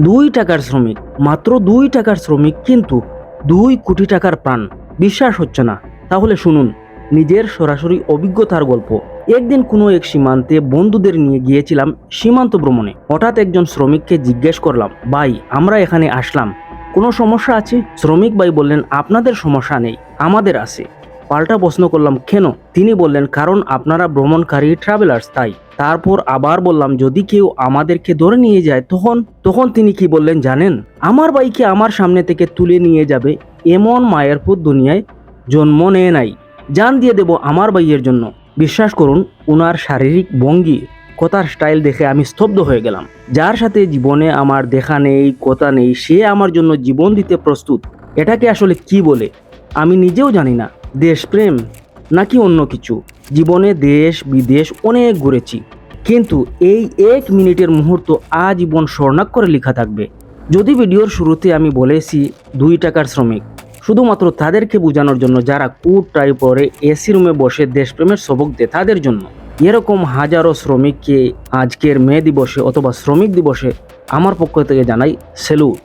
দুই টাকার শ্রমিক, মাত্র দুই টাকার শ্রমিক কিন্তু দুই কোটি টাকার প্রাণ। বিশ্বাস হচ্ছে না। তাহলে শুনুন, নিজের সরাসরি অভিজ্ঞতার গল্প। একদিন কোনো এক সীমান্তে বন্ধুদের নিয়ে গিয়েছিলাম সীমান্ত ভ্রমণে। হঠাৎ একজন শ্রমিককে জিজ্ঞেস করলাম, ভাই, আমরা এখানে আসলাম। কোনো সমস্যা আছে? শ্রমিক ভাই বললেন, আপনাদের সমস্যা নেই, আমাদের আছে। পাল্টা প্রশ্ন করলাম, কেন? তিনি বললেন, কারণ আপনারা ভ্রমণকারী ট্রাভেলার্স তাই। তারপর আবার বললাম, যদি কেউ আমাদেরকে ধরে নিয়ে যায়, তখন তখন তিনি কি বললেন জানেন? আমার বাইকে আমার সামনে থেকে তুলে নিয়ে যাবে এমন মায়ের পুত দুনিয়ায় জন্ম নেয় নাই। জান দিয়ে দেব আমার বাইয়ের জন্য। বিশ্বাস করুন, উনার শারীরিক ভঙ্গি, কথার স্টাইল দেখে আমি স্তব্ধ হয়ে গেলাম। যার সাথে জীবনে আমার দেখা নেই, কথা নেই, সে আমার জন্য জীবন দিতে প্রস্তুত। এটাকে আসলে কি বলে? আমি নিজেও জানি না। দেশপ্রেম নাকি অন্য কিছু? জীবনে দেশ, বিদেশ অনেক ঘুরেছি। কিন্তু এই এক মিনিটের মুহূর্ত আজীবন স্বর্ণাক্ষরে লেখা থাকবে। যদি ভিডিওর শুরুতে আমি বলেছি দুই টাকার শ্রমিক, শুধুমাত্র তাদেরকে বোঝানোর জন্য যারা কুট টাই পরে এসি রুমে বসে দেশপ্রেমের সবক দেয় তাদের জন্য। এরকম হাজারো শ্রমিককে আজকের মে দিবসে অথবা শ্রমিক দিবসে আমার পক্ষ থেকে জানাই স্যালুট